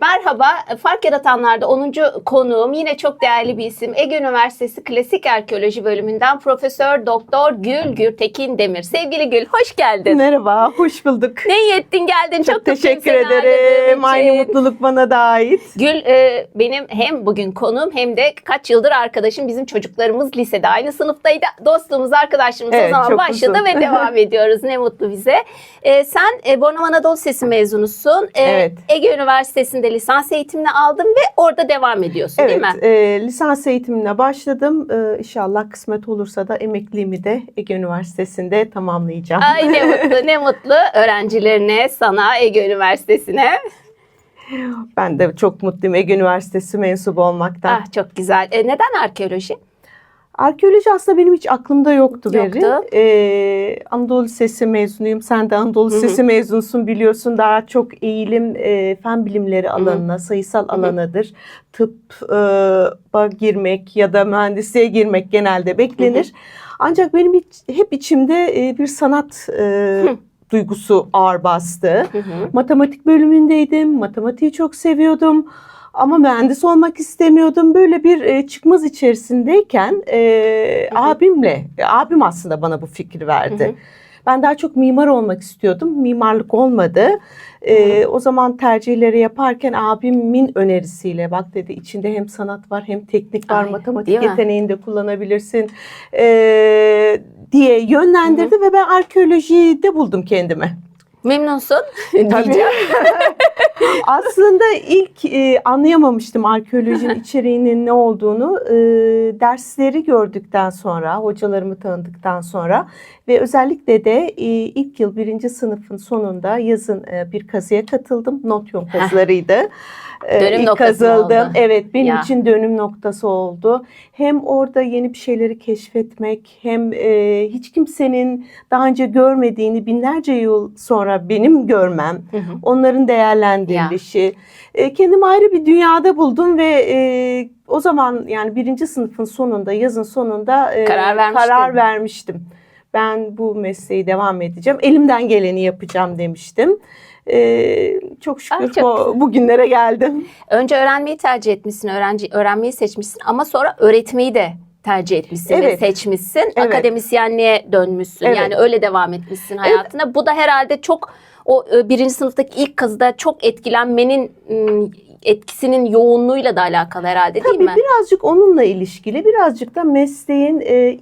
Merhaba, Fark Yaratanlar'da 10. konuğum yine çok değerli bir isim. Ege Üniversitesi Klasik Arkeoloji bölümünden Profesör Doktor Gül Gürtekin Demir. Sevgili Gül, hoş geldin. Merhaba, hoş bulduk. Ne iyi ettin geldin. Çok, Çok teşekkür ederim. Aynı mutluluk bana da ait. Gül e, benim hem bugün konuğum hem de kaç yıldır arkadaşım. Bizim çocuklarımız lisede aynı sınıftaydı. Dostluğumuz, arkadaşlığımız o Evet, zaman çok başladı uzun. ve devam ediyoruz. Ne mutlu bize. E, sen e, Bornova Anadolu Sesi mezunusun. E, Evet. Ege Üniversitesi'nde lisans eğitimini aldın ve orada devam ediyorsun değil Evet, mi? e, lisans eğitimine başladım. E, inşallah kısmet olursa da emekliliğimi de Ege Üniversitesi'nde tamamlayacağım. Ay ne mutlu ne mutlu öğrencilerine, sana, Ege Üniversitesi'ne. Ben de çok mutluyum Ege Üniversitesi mensubu olmaktan. Ah çok güzel. E, neden arkeoloji? Arkeoloji aslında benim hiç aklımda yoktu, Yoktu. Beri. Ee, Anadolu Lisesi mezunuyum. Sen de Anadolu. Lisesi mezunusun biliyorsun. Daha çok eğilim e, fen bilimleri alanına, sayısal hı. alanıdır. Tıbba girmek ya da mühendisliğe girmek genelde beklenir. Ancak benim hiç, hep içimde e, bir sanat e, duygusu ağır bastı. Hı hı. Matematik bölümündeydim. Matematiği çok seviyordum. Ama mühendis olmak istemiyordum. Böyle bir e, çıkmaz içerisindeyken e, Hı hı. abimle, abim aslında bana bu fikri verdi. Hı hı. Ben daha çok mimar olmak istiyordum. Mimarlık olmadı. E, o zaman tercihleri yaparken abimin önerisiyle bak dedi içinde hem sanat var hem teknik var. Aynen, matematik yeteneğini de kullanabilirsin e, diye yönlendirdi ve ben arkeolojide buldum kendimi. Memnunsun Tabii. diyeceğim. Aslında ilk e, anlayamamıştım arkeolojinin içeriğinin ne olduğunu. E, dersleri gördükten sonra, hocalarımı tanıdıktan sonra ve özellikle de e, ilk yıl birinci sınıfın sonunda yazın e, bir kazıya katıldım. Notyon kazılarıydı. E, Dönüm ilk kazıldım. oldu? Evet, benim Ya. için dönüm noktası oldu. Hem orada yeni bir şeyleri keşfetmek, hem e, hiç kimsenin daha önce görmediğini binlerce yıl sonra benim görmem, Hı hı. onların değerlendirilişi. E, kendimi ayrı bir dünyada buldum ve e, o zaman yani birinci sınıfın sonunda, yazın sonunda e, Karar vermiştin. karar vermiştim. Ben bu mesleği devam edeceğim. Elimden geleni yapacağım demiştim. E, çok şükür Ah, çok bu, bugünlere geldim. Önce öğrenmeyi tercih etmişsin, öğrenci öğrenmeyi seçmişsin ama sonra öğretmeyi de tercih etmişsin ve Evet. seçmişsin. Evet. Akademisyenliğe dönmüşsün. Evet. Yani öyle devam etmişsin hayatına. Bu da herhalde çok o e, birinci sınıftaki ilk kazıda çok etkilenmenin etkisinin yoğunluğuyla da alakalı herhalde değil Tabii mi? birazcık onunla ilişkili, birazcık da mesleğin e,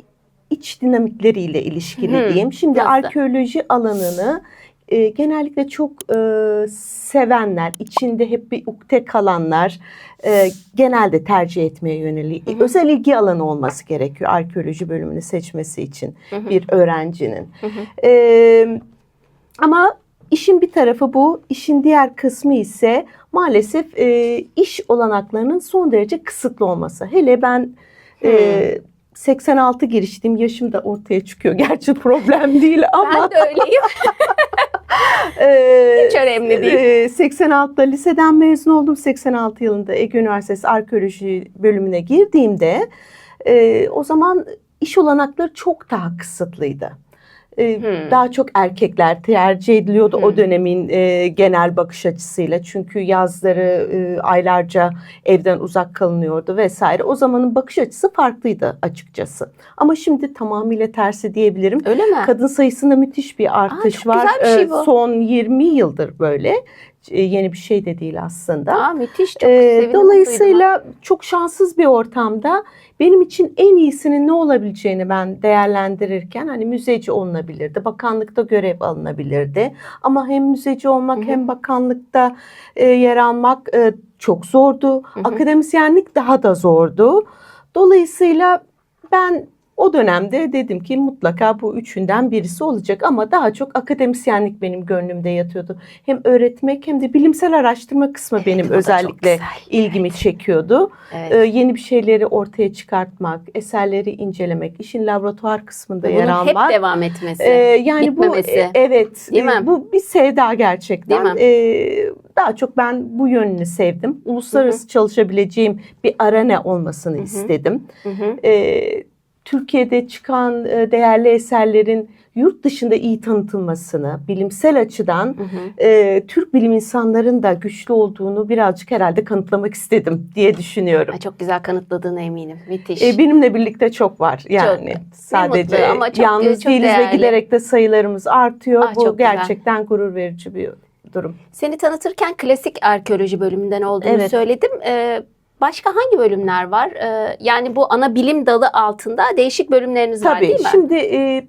iç dinamikleriyle ilişkili Hı, diyeyim. Şimdi nasıl? arkeoloji alanını e, genellikle çok e, sevenler, içinde hep bir ukde kalanlar e, genelde tercih etmeye yönelik. Hı hı. Özel ilgi alanı olması gerekiyor arkeoloji bölümünü seçmesi için Hı hı. bir öğrencinin. Hı hı. E, ama işin bir tarafı bu, işin diğer kısmı ise maalesef e, iş olanaklarının son derece kısıtlı olması. Hele ben e, 86 girişliyim, yaşım da ortaya çıkıyor. Gerçi problem değil ama. Ben de öyleyim. e, Hiç önemli değil. e, 86'da liseden mezun oldum. 86 yılında Ege Üniversitesi Arkeoloji bölümüne girdiğimde e, o zaman iş olanakları çok daha kısıtlıydı. E, Hmm. Daha çok erkekler tercih ediliyordu Hmm. o dönemin e, genel bakış açısıyla. Çünkü yazları e, aylarca evden uzak kalınıyordu vesaire. O zamanın bakış açısı farklıydı açıkçası. Ama şimdi tamamıyla tersi diyebilirim. Öyle mi? Kadın sayısında müthiş bir artış çok var. güzel bir şey Ee, bu. Son 20 yıldır böyle. Ee, Yeni bir şey de değil aslında. Aa, müthiş çok Ee, sevindim, duydum. dolayısıyla çok şanssız bir ortamda benim için en iyisinin ne olabileceğini ben değerlendirirken hani müzeci olunabilirdi, bakanlıkta görev alınabilirdi. Ama hem müzeci olmak Hı hı. hem bakanlıkta e, yer almak e, çok zordu. Hı hı. Akademisyenlik daha da zordu. Dolayısıyla ben o dönemde dedim ki mutlaka bu üçünden birisi olacak ama daha çok akademisyenlik benim gönlümde yatıyordu. Hem öğretmek hem de bilimsel araştırma kısmı benim Evet, çok özellikle ilgimi çekiyordu. Evet. Ee, yeni bir şeyleri ortaya çıkartmak, eserleri incelemek, işin laboratuvar kısmında yer Bunun hep almak. devam etmesi. Ee, yani bu bitmemesi. e, evet Değil mi? e, bu bir sevda gerçekten. Değil mi? Ee, daha çok ben bu yönünü sevdim. Uluslararası çalışabileceğim bir arena olmasını Hı hı. istedim. Hı hı. Ee, Türkiye'de çıkan e, değerli eserlerin yurt dışında iyi tanıtılmasını, bilimsel açıdan Hı hı. e, Türk bilim insanların da güçlü olduğunu birazcık herhalde kanıtlamak istedim diye düşünüyorum. Ay, Çok güzel kanıtladığına eminim. Müthiş. E, benimle birlikte çok var yani sadece mutlu ama çok- yalnız çok değiliz değerli. ve giderek de sayılarımız artıyor. Ah, Bu çok güzel. gerçekten gurur verici bir durum. Seni tanıtırken klasik arkeoloji bölümünden olduğunu Evet. söyledim. Ee, başka hangi bölümler var? Ee, yani bu ana bilim dalı altında değişik bölümleriniz var Tabii değil mi? şimdi e,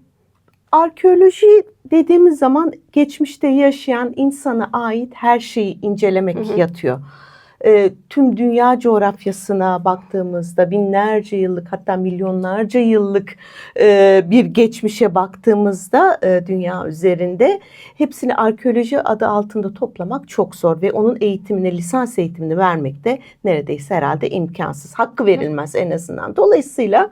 arkeoloji dediğimiz zaman geçmişte yaşayan insana ait her şeyi incelemek Hı hı. yatıyor. E, tüm dünya coğrafyasına baktığımızda binlerce yıllık hatta milyonlarca yıllık e, bir geçmişe baktığımızda e, dünya üzerinde hepsini arkeoloji adı altında toplamak çok zor ve onun eğitimini lisans eğitimini vermek de neredeyse herhalde imkansız. Hakkı verilmez en azından. Dolayısıyla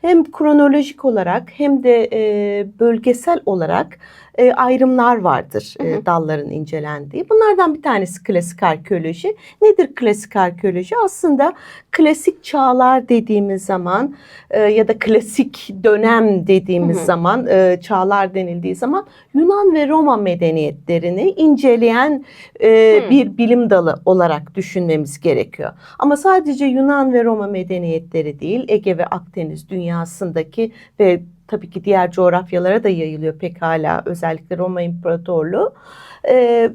hem kronolojik olarak hem de e, bölgesel olarak e, ayrımlar vardır e, Hı hı. dalların incelendiği. Bunlardan bir tanesi klasik arkeoloji. Nedir klasik arkeoloji? Aslında klasik çağlar dediğimiz zaman e, ya da klasik dönem dediğimiz Hı hı. zaman e, çağlar denildiği zaman Yunan ve Roma medeniyetlerini inceleyen e, Hı. bir bilim dalı olarak düşünmemiz gerekiyor. Ama sadece Yunan ve Roma medeniyetleri değil, Ege ve Akdeniz dünyasındaki ve tabii ki diğer coğrafyalara da yayılıyor pekala özellikle Roma İmparatorluğu. Ee,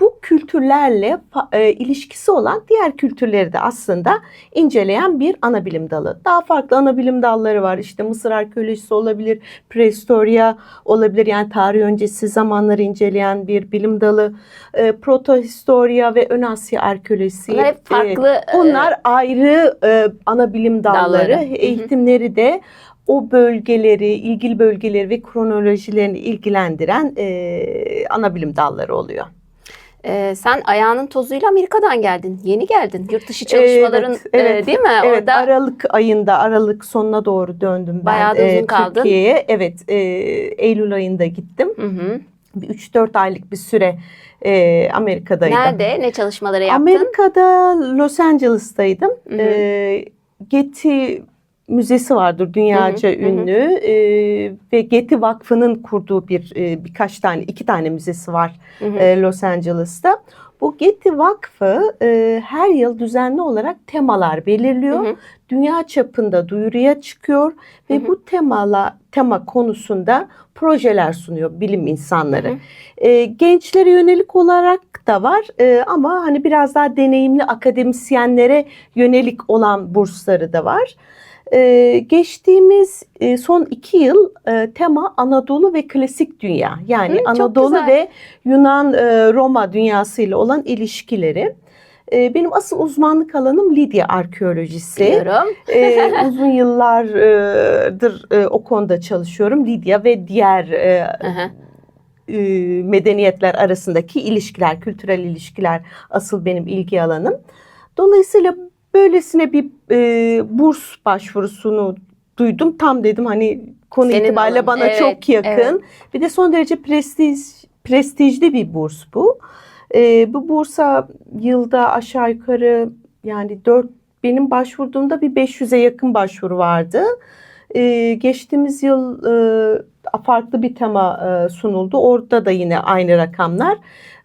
bu kültürlerle e, ilişkisi olan diğer kültürleri de aslında inceleyen bir ana bilim dalı. Daha farklı ana bilim dalları var. İşte Mısır arkeolojisi olabilir, prehistorya olabilir. Yani tarih öncesi zamanları inceleyen bir bilim dalı. E, protohistorya ve ön Asya arkeolojisi. Bunlar hep e, farklı. e, Onlar ayrı e, ana bilim dalları, Dalları. Eğitimleri de o bölgeleri, ilgili bölgeleri ve kronolojilerini ilgilendiren e, ana bilim dalları oluyor. E, sen ayağının tozuyla Amerika'dan geldin. Yeni geldin. Yurt dışı çalışmaların Evet, evet. e, değil mi? Evet, Orada Aralık ayında, Aralık sonuna doğru döndüm ben Bayağı da uzun kaldın. Türkiye'ye. Evet, e, Eylül ayında gittim. Hı hı. Bir 3-4 aylık bir süre e, Amerika'daydım. Nerede? Ne çalışmaları yaptın? Amerika'da Los Angeles'taydım. Hı hı. Ee, Getty Müzesi vardır dünyaca Hı hı, hı hı. ünlü Ee, ve Getty Vakfı'nın kurduğu bir e, birkaç tane iki tane müzesi var Hı hı. e, Los Angeles'ta. Bu Getty Vakfı e, her yıl düzenli olarak temalar belirliyor. Hı hı. Dünya çapında duyuruya çıkıyor ve Hı hı. bu temala tema konusunda projeler sunuyor bilim insanları. Hı hı. E, gençlere yönelik olarak da var e, ama hani biraz daha deneyimli akademisyenlere yönelik olan bursları da var. E, geçtiğimiz e, son iki yıl e, tema Anadolu ve klasik dünya yani Hı, Anadolu ve Yunan e, Roma dünyasıyla olan ilişkileri. E, benim asıl uzmanlık alanım Lidya arkeolojisi. Biliyorum. Ee, uzun yıllardır e, o konuda çalışıyorum. Lidya ve diğer e, hı. e, medeniyetler arasındaki ilişkiler, kültürel ilişkiler asıl benim ilgi alanım. Dolayısıyla böylesine bir e, burs başvurusunu duydum. Tam dedim hani konu Senin itibariyle alanın. bana Evet, çok yakın. evet. Bir de son derece prestij prestijli bir burs bu. E, bu bursa yılda aşağı yukarı yani 4 benim başvurduğumda bir 500'e yakın başvuru vardı. Ee, geçtiğimiz yıl e, farklı bir tema e, sunuldu. Orada da yine aynı rakamlar.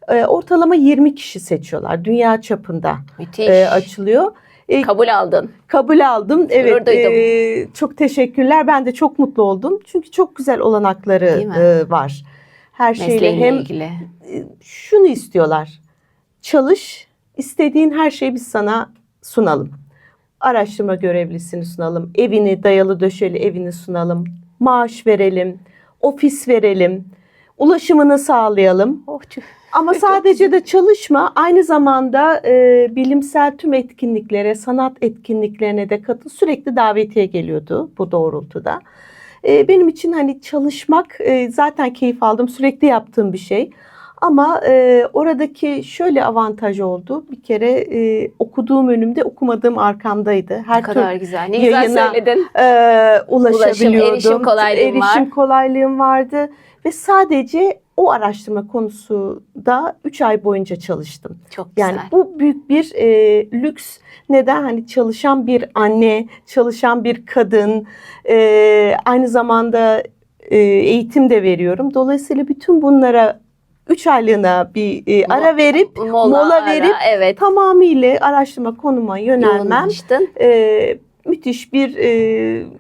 E, ortalama 20 kişi seçiyorlar. Dünya çapında Müthiş. e, açılıyor. E, Kabul aldın. kabul aldım. Evet. e, çok teşekkürler. Ben de çok mutlu oldum. Çünkü çok güzel olanakları e, var. Her şeyle hem ilgili. e, şunu istiyorlar. Çalış, istediğin her şeyi biz sana sunalım. Araştırma görevlisini sunalım. Evini, dayalı döşeli evini sunalım. Maaş verelim. Ofis verelim. Ulaşımını sağlayalım. Oh. Ama sadece de çalışma, aynı zamanda e, bilimsel tüm etkinliklere, sanat etkinliklerine de katıl. Sürekli davetiye geliyordu bu doğrultuda. E, benim için hani çalışmak e, zaten keyif aldım, sürekli yaptığım bir şey. Ama e, oradaki şöyle avantaj oldu. Bir kere e, okuduğum önümde, okumadığım arkamdaydı. Her Ne kadar güzel. Ne güzel yayına- söyledin. e, ulaşabiliyordum. erişim kolaylığın var. Erişim kolaylığım vardı. Ve sadece o araştırma konusu da 3 ay boyunca çalıştım. Çok güzel. Yani bu büyük bir e, lüks. Neden? Hani çalışan bir anne, çalışan bir kadın, e, aynı zamanda e, eğitim de veriyorum. Dolayısıyla bütün bunlara 3 aylığına bir e, ara verip mola, mola ara, verip evet. tamamıyla araştırma konuma yönelmem e, müthiş bir e,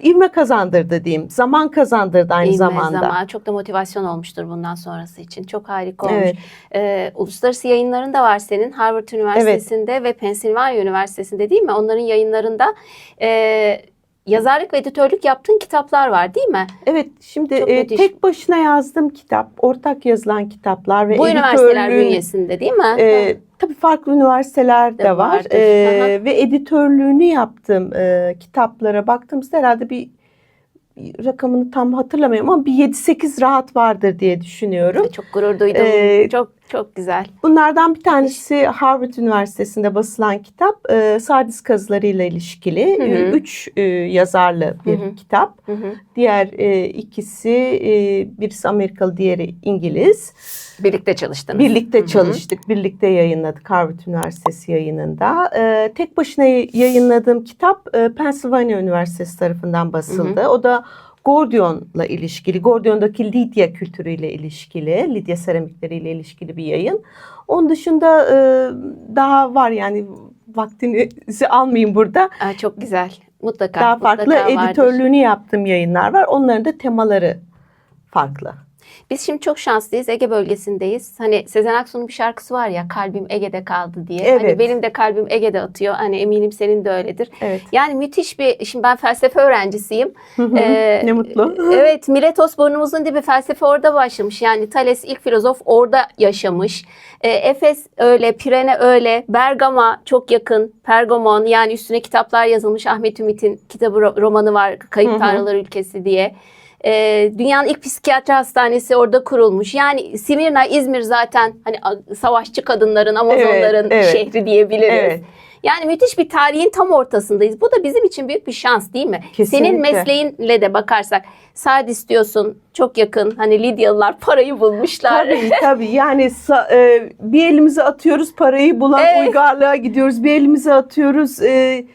ivme kazandırdı diyeyim. Zaman kazandırdı aynı İlmi zamanda. zaman. Çok da motivasyon olmuştur bundan sonrası için. Çok harika olmuş. Evet. Ee, uluslararası yayınların da var senin. Harvard Üniversitesi'nde ve Pennsylvania Üniversitesi'nde değil mi? Onların yayınlarında e, yazarlık ve editörlük yaptığın kitaplar var değil mi? Evet şimdi Çok e, müthiş. tek başına yazdığım kitap, ortak yazılan kitaplar ve Bu üniversiteler bünyesinde değil mi? E, tabii farklı üniversiteler de, De var. E, Aha. ve editörlüğünü yaptığım e, kitaplara baktığımızda herhalde bir rakamını tam hatırlamıyorum ama bir 7-8 rahat vardır diye düşünüyorum. Çok gurur duydum. Ee, çok çok güzel. Bunlardan bir tanesi Harvard Üniversitesi'nde basılan kitap e, Sardis kazılarıyla ilişkili Hı hı. E, üç e, yazarlı bir Hı hı. kitap. Hı hı. Diğer e, ikisi e, birisi Amerikalı diğeri İngiliz. Birlikte çalıştınız. Birlikte Hı hı. çalıştık, birlikte yayınladık Harvard Üniversitesi yayınında. E, tek başına yayınladığım kitap e, Pennsylvania Üniversitesi tarafından basıldı. O da Gordion'la ilişkili, Gordion'daki Lidya kültürüyle ilişkili, Lidya seramikleriyle ilişkili bir yayın. Onun dışında e, daha var yani vaktinizi almayayım burada. Aa, çok güzel. Mutlaka. Daha farklı mutlaka vardır. editörlüğünü yaptığım yayınlar var. Onların da temaları farklı. Biz şimdi çok şanslıyız. Ege bölgesindeyiz. Hani Sezen Aksu'nun bir şarkısı var ya kalbim Ege'de kaldı diye. Hani Evet. benim de kalbim Ege'de atıyor. Hani eminim senin de öyledir. Evet. Yani müthiş bir, şimdi ben felsefe öğrencisiyim. Ee, ne mutlu. Evet, Miletos burnumuzun dibi felsefe orada başlamış. Yani Thales ilk filozof orada yaşamış. Ee, Efes öyle, Pirene öyle, Bergama çok yakın, Pergamon yani üstüne kitaplar yazılmış. Ahmet Ümit'in kitabı ro- romanı var, Kayıp. Tanrılar Ülkesi diye. Ee, dünyanın ilk psikiyatri hastanesi orada kurulmuş. Yani Simirna, İzmir zaten hani savaşçı kadınların, Amazonların Evet, evet. şehri diyebiliriz. Evet. Yani müthiş bir tarihin tam ortasındayız. Bu da bizim için büyük bir şans değil mi? Kesinlikle. Senin mesleğinle de bakarsak Sardis diyorsun çok yakın hani Lidyalılar parayı bulmuşlar. Tabii tabii yani e, bir elimize atıyoruz parayı bulan Evet. uygarlığa gidiyoruz. Bir elimize atıyoruz e,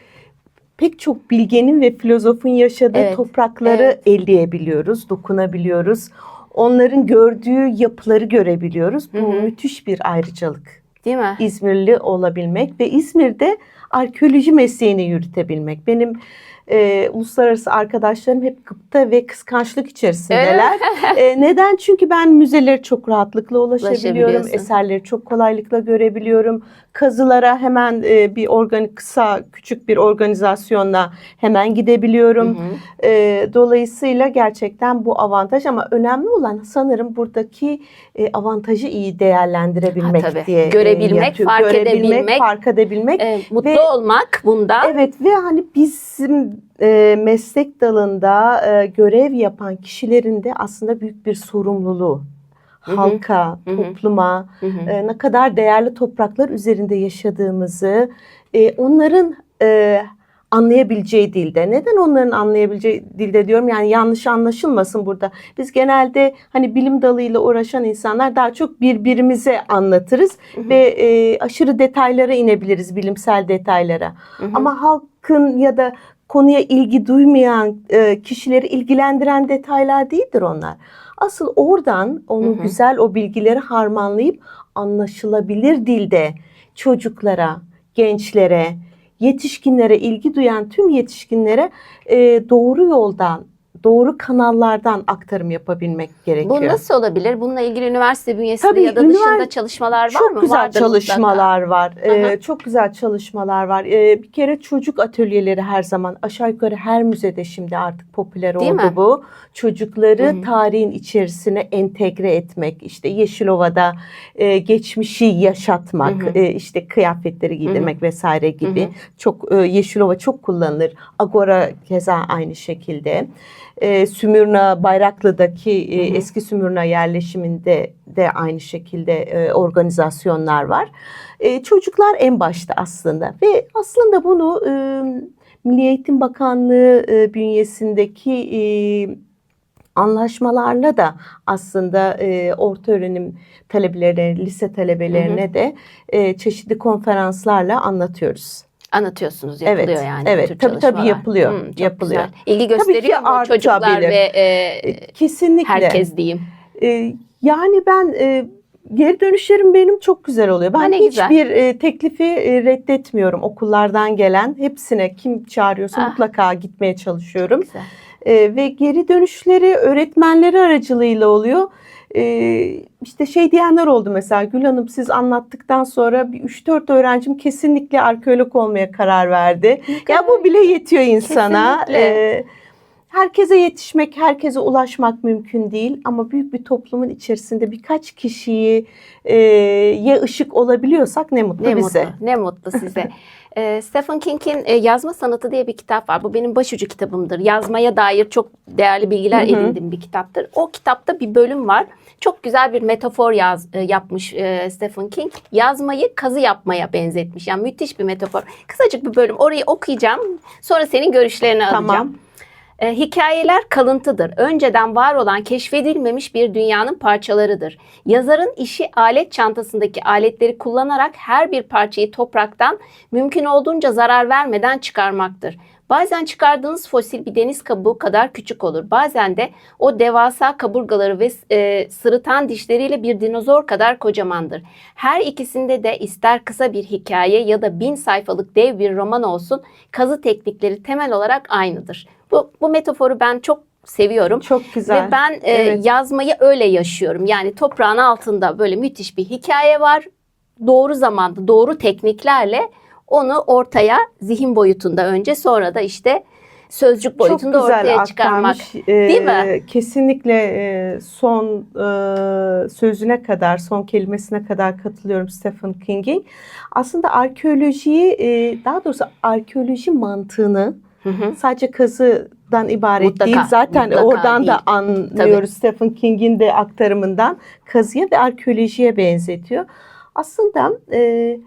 pek çok bilgenin ve filozofun yaşadığı Evet, toprakları evet. elleyebiliyoruz, dokunabiliyoruz. Onların gördüğü yapıları görebiliyoruz. Bu Hı hı. müthiş bir ayrıcalık. Değil mi? İzmirli olabilmek ve İzmir'de arkeoloji mesleğini yürütebilmek. Benim e, uluslararası arkadaşlarım hep gıpta ve kıskançlık içerisindeler. E, neden? Çünkü ben müzelere çok rahatlıkla ulaşabiliyorum. Eserleri çok kolaylıkla görebiliyorum. Kazılara hemen e, bir organik kısa küçük bir organizasyonla hemen gidebiliyorum. Hı hı. E, dolayısıyla gerçekten bu avantaj ama önemli olan sanırım buradaki e, avantajı iyi değerlendirebilmek Ha, tabii. diye e, Görebilmek, yatıyor. fark Görebilmek, edebilmek. fark edebilmek. Ee, mutlu Ve- olmak bunda. Evet ve hani bizim e, meslek dalında e, görev yapan kişilerin de aslında büyük bir sorumluluğu. Halka, Hı hı. topluma, Hı hı. e, ne kadar değerli topraklar üzerinde yaşadığımızı, e, onların e, anlayabileceği dilde. Neden onların anlayabileceği dilde diyorum? Yani yanlış anlaşılmasın burada. Biz genelde hani bilim dalıyla uğraşan insanlar daha çok birbirimize anlatırız Hı hı. ve e, aşırı detaylara inebiliriz, bilimsel detaylara. Hı hı. Ama halkın ya da konuya ilgi duymayan e, kişileri ilgilendiren detaylar değildir onlar. Asıl oradan onu Hı hı. güzel o bilgileri harmanlayıp anlaşılabilir dilde çocuklara, gençlere, yetişkinlere ilgi duyan tüm yetişkinlere e, doğru yoldan, doğru kanallardan aktarım yapabilmek gerekiyor. Bu nasıl olabilir? Bununla ilgili üniversite bünyesinde Tabii, ya da dışında ünivers- çalışmalar var çok mı? güzel Vardır çalışmalar var. Ee, çok güzel çalışmalar var. Ee, bir kere çocuk atölyeleri her zaman aşağı yukarı her müzede şimdi artık popüler Değil oldu mi? bu. Çocukları Hı hı. tarihin içerisine entegre etmek, işte Yeşilova'da e, geçmişi yaşatmak, Hı hı. e, işte kıyafetleri giydirmek vesaire gibi. Hı hı. Çok e, Yeşilova çok kullanılır. Agora keza aynı şekilde. E, Sümürna Bayraklı'daki e, Hı hı. eski Sümürna yerleşiminde de aynı şekilde e, organizasyonlar var. E, çocuklar en başta aslında ve aslında bunu e, Milli Eğitim Bakanlığı e, bünyesindeki e, anlaşmalarla da aslında e, orta öğrenim talebelerine, lise talebelerine de e, çeşitli konferanslarla anlatıyoruz. Anlatıyorsunuz, yapılıyor Evet, yani. evet. tür Tabii, tabii yapılıyor, Hmm, yapılıyor. Güzel. İlgi Tabii gösteriyor mu artabilir. çocuklar ve e, E, Kesinlikle. herkes diyeyim. E, yani ben e, geri dönüşlerim benim çok güzel oluyor. Ben Ha, hiçbir e, teklifi e, reddetmiyorum okullardan gelen. Hepsine kim çağırıyorsa Ah. mutlaka gitmeye çalışıyorum. E, ve geri dönüşleri öğretmenleri aracılığıyla oluyor. E, işte şey diyenler oldu mesela Gül Hanım siz anlattıktan sonra bir 3-4 öğrencim kesinlikle arkeolog olmaya karar verdi. Ya bu bile yetiyor insana. Kesinlikle. E, herkese yetişmek, herkese ulaşmak mümkün değil ama büyük bir toplumun içerisinde birkaç kişiyi e, ye ışık olabiliyorsak ne mutlu Ne bize. mutlu, ne mutlu size. Ee, Stephen King'in e, Yazma Sanatı diye bir kitap var. Bu benim başucu kitabımdır. Yazmaya dair çok değerli bilgiler Hı hı. edindiğim bir kitaptır. O kitapta bir bölüm var. Çok güzel bir metafor yaz, e, yapmış e, Stephen King. Yazmayı kazı yapmaya benzetmiş. Yani müthiş bir metafor. Kısacık bir bölüm. Orayı okuyacağım. Sonra senin görüşlerini alacağım. E, hikayeler kalıntıdır. Önceden var olan keşfedilmemiş bir dünyanın parçalarıdır. Yazarın işi alet çantasındaki aletleri kullanarak her bir parçayı topraktan mümkün olduğunca zarar vermeden çıkarmaktır. Bazen çıkardığınız fosil bir deniz kabuğu kadar küçük olur. Bazen de o devasa kaburgaları ve e, sırıtan dişleriyle bir dinozor kadar kocamandır. Her ikisinde de ister kısa bir hikaye ya da bin sayfalık dev bir roman olsun kazı teknikleri temel olarak aynıdır. Bu, bu metaforu ben çok seviyorum. Çok güzel. Ve ben e, Evet. yazmayı öyle yaşıyorum. Yani toprağın altında böyle müthiş bir hikaye var. Doğru zamanda, doğru tekniklerle onu ortaya zihin boyutunda önce sonra da işte sözcük boyutunda Çok güzel ortaya çıkarmak. aktarmış. Ee, Değil mi? Kesinlikle e, son e, sözüne kadar, son kelimesine kadar katılıyorum Stephen King'in. Aslında arkeolojiyi, e, daha doğrusu arkeoloji mantığını Hı hı. sadece kazıdan ibaret Mutlaka, değil. Zaten mutlaka oradan değil. da anlıyoruz Stephen King'in de aktarımından kazıya ve arkeolojiye benzetiyor. Aslında e,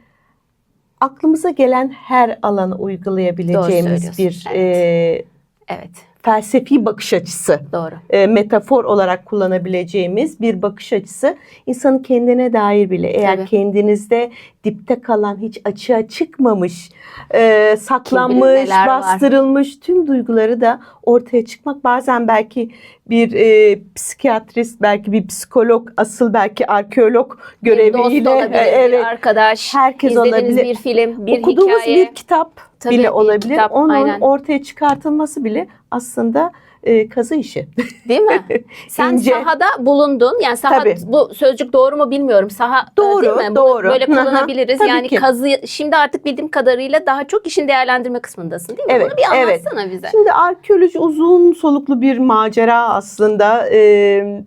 aklımıza gelen her alana uygulayabileceğimiz bir evet. e, Evet, felsefi bakış açısı, doğru. e, metafor olarak kullanabileceğimiz bir bakış açısı insanın kendine dair bile eğer Tabii. kendinizde dipte kalan hiç açığa çıkmamış, e, saklanmış, neler var? bastırılmış tüm duyguları da ortaya çıkmak bazen belki bir e, psikiyatrist, belki bir psikolog, asıl belki arkeolog Bir dost göreviyle olabilir, e, evet bir arkadaş, herkes izlediğiniz olabilir. bir film, bir okuduğumuz hikaye. bir kitap Tabii, bile olabilir. kitap, Onun aynen. ortaya çıkartılması bile aslında e, kazı işi. Değil mi? Sen İnce. sahada bulundun. Yani saha Tabii. bu sözcük doğru mu bilmiyorum. Saha e, Doğru, değil mi? Bunu doğru. Böyle kullanabiliriz. Tabii yani ki. kazı şimdi artık bildiğim kadarıyla daha çok işin değerlendirme kısmındasın değil mi? Evet, Bunu bir evet. anlatsana bize. Şimdi arkeoloji uzun soluklu bir macera aslında. E,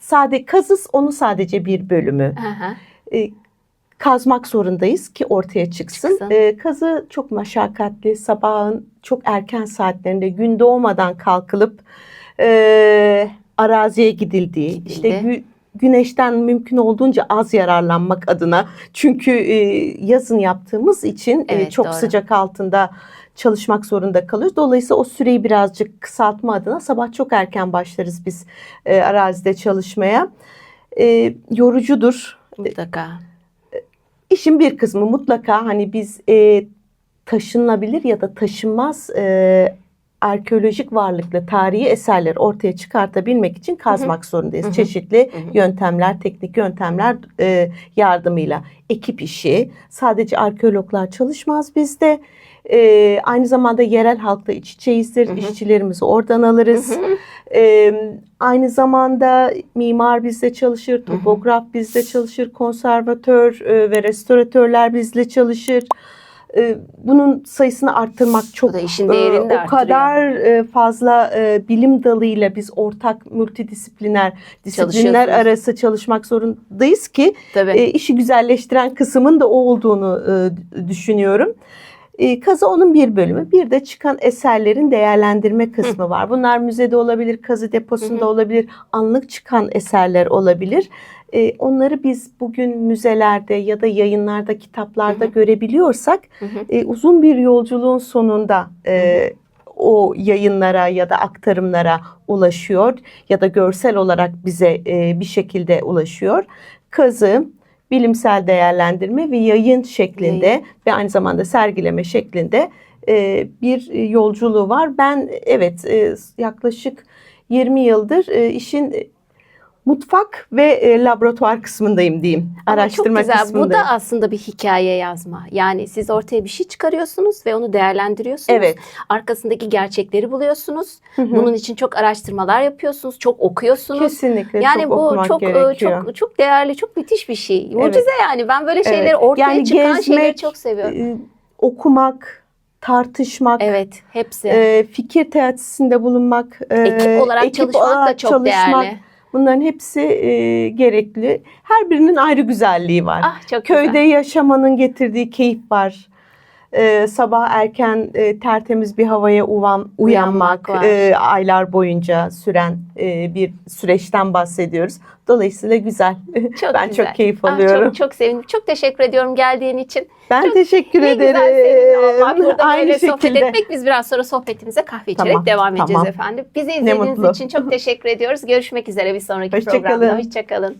sade kazıs onu sadece bir bölümü. Hı hı. E, kazmak zorundayız ki ortaya çıksın. Çıksın. E, kazı çok meşakkatli. Sabahın çok erken saatlerinde gün doğmadan kalkılıp e, araziye gidildiği, Gidildi. işte gü- güneşten mümkün olduğunca az yararlanmak adına. Çünkü e, yazın yaptığımız için e, Evet, çok doğru. sıcak altında çalışmak zorunda kalıyoruz. Dolayısıyla o süreyi birazcık kısaltma adına sabah çok erken başlarız biz e, arazide çalışmaya. E, yorucudur. Mutlaka. İşin bir kısmı mutlaka hani biz e, taşınabilir ya da taşınmaz e, arkeolojik varlıklı tarihi eserleri ortaya çıkartabilmek için kazmak zorundayız. Çeşitli yöntemler, teknik yöntemler e, yardımıyla. Ekip işi, sadece arkeologlar çalışmaz bizde. E, aynı zamanda yerel halkla iç içeyizdir. İşçilerimizi oradan alırız. Hı. Aynı zamanda mimar bizde çalışır, topograf bizde çalışır, konservatör e, ve restoratörler bizle çalışır. Ee, bunun sayısını arttırmak çok Bu da işin değerini de e, o arttırıyor. kadar e, fazla e, bilim dalıyla biz ortak multidisipliner disiplinler arası çalışmak zorundayız ki Tabii. e, işi güzelleştiren kısmın da o olduğunu e, düşünüyorum. E, kazı onun bir bölümü. Bir de çıkan eserlerin değerlendirme kısmı var. Bunlar müzede olabilir, kazı deposunda Hı olabilir, anlık çıkan eserler olabilir. E, onları biz bugün müzelerde ya da yayınlarda, kitaplarda Hı görebiliyorsak Hı e, uzun bir yolculuğun sonunda e, o yayınlara ya da aktarımlara ulaşıyor ya da görsel olarak bize e, bir şekilde ulaşıyor. Kazı bilimsel değerlendirme ve yayın şeklinde Yayın. ve aynı zamanda sergileme şeklinde e, bir yolculuğu var. Ben evet e, yaklaşık 20 yıldır e, işin mutfak ve e, laboratuvar kısmındayım diyeyim. Ama Araştırma çok güzel. Bu kısmındayım. da aslında bir hikaye yazma. Yani siz ortaya bir şey çıkarıyorsunuz ve onu değerlendiriyorsunuz. Evet. Arkasındaki gerçekleri buluyorsunuz. Hı hı. Bunun için çok araştırmalar yapıyorsunuz, çok okuyorsunuz. Kesinlikle Yani çok bu okumak çok e, gerekiyor. çok çok değerli, çok müthiş bir şey. Mucize yani. Ben böyle şeyleri Evet. ortaya Yani çıkan şeyleri gezmek, çok seviyorum. e, okumak, tartışmak, Evet, hepsi. e, fikir teatisinde bulunmak, e, ekip olarak ekip çalışmak da çok çalışmak, değerli. Bunların hepsi e, gerekli. Her birinin ayrı güzelliği var. Ah çok Köyde güzel. yaşamanın getirdiği keyif var. Ee, sabah erken e, tertemiz bir havaya uvan, uyanmak, e, aylar boyunca süren e, bir süreçten bahsediyoruz. Dolayısıyla güzel. Çok ben güzel. çok keyif Ah, alıyorum. çok, çok sevindim. Çok teşekkür ediyorum geldiğin için. ben çok- teşekkür Ne ederim. güzel olmak. Burada Aynı böyle sohbet şekilde. etmek. Biz biraz sonra sohbetimize kahve içerek Tamam, devam edeceğiz tamam. efendim. Bizi izlediğiniz için çok teşekkür ediyoruz. Görüşmek üzere bir sonraki Hoşça programda. kalın. Hoşçakalın.